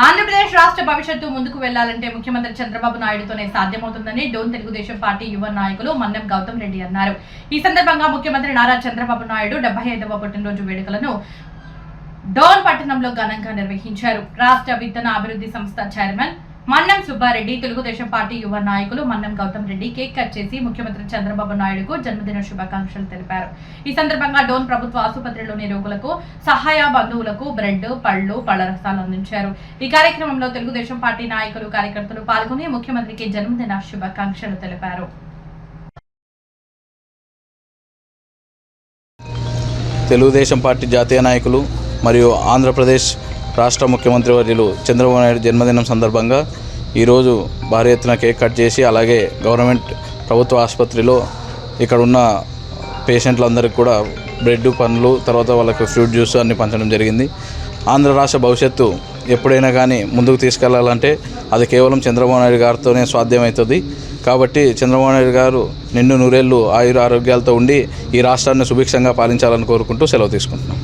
ఆంధ్రప్రదేశ్ రాష్ట్ర భవిష్యత్తు ముందుకు వెళ్ళాలంటే ముఖ్యమంత్రి చంద్రబాబు నాయుడుతోనే సాధ్యమవుతుందని డోన్ తెలుగుదేశం పార్టీ యువ నాయకులు మన్నెం గౌతమ్ రెడ్డి అన్నారు. ఈ సందర్భంగా ముఖ్యమంత్రి నారా చంద్రబాబు నాయుడు డెబ్బై ఐదవ పుట్టినరోజు వేడుకలను డోన్ పట్టణంలో ఘనంగా నిర్వహించారు. రాష్ట్ర విత్తన అభివృద్ధి సంస్థ చైర్మన్ మన్నం సుబ్బారెడ్డి తెలుగుదేశం పార్టీ యువ నాయకులు మన్నం గౌతమ్ రెడ్డి కేక్ కట్ చేసి ముఖ్యమంత్రి చంద్రబాబు నాయుడుకు జన్మదిన శుభాకాంక్షలు తెలిపారు. ఈ సందర్భంగా డోన్ ప్రభుత్వ ఆసుపత్రిలోని రోగులకు సహాయ బంధువులకు బ్రెడ్ పళ్ళు పళ్ళ రసాలు అందించారు. ఈ కార్యక్రమంలో తెలుగుదేశం పార్టీ నాయకులు కార్యకర్తలు పాల్గొని ముఖ్యమంత్రికి జన్మదిన శుభాకాంక్షలు తెలిపారు. తెలుగుదేశం పార్టీ జాతీయ నాయకులు మరియు ఆంధ్రప్రదేశ్ రాష్ట్ర ముఖ్యమంత్రి వర్యులు చంద్రబాబు నాయుడు జన్మదినం సందర్భంగా ఈరోజు భారీ ఎత్తున కేక్ కట్ చేసి అలాగే గవర్నమెంట్ ప్రభుత్వ ఆసుపత్రిలో ఇక్కడ ఉన్న పేషెంట్లందరికీ కూడా బ్రెడ్ పనులు తర్వాత వాళ్ళకి ఫ్రూట్ జ్యూస్ అన్ని పంచడం జరిగింది. ఆంధ్ర రాష్ట్ర భవిష్యత్తు ఎప్పుడైనా కానీ ముందుకు తీసుకెళ్ళాలంటే అది కేవలం చంద్రబాబు నాయుడు గారితోనే సాధ్యమవుతుంది. కాబట్టి చంద్రబాబు నాయుడు గారు నిండు నూరేళ్ళు ఆయుర ఆరోగ్యాలతో ఉండి ఈ రాష్ట్రాన్ని సుభిక్షంగా పాలించాలని కోరుకుంటూ సెలవు తీసుకుంటున్నాం.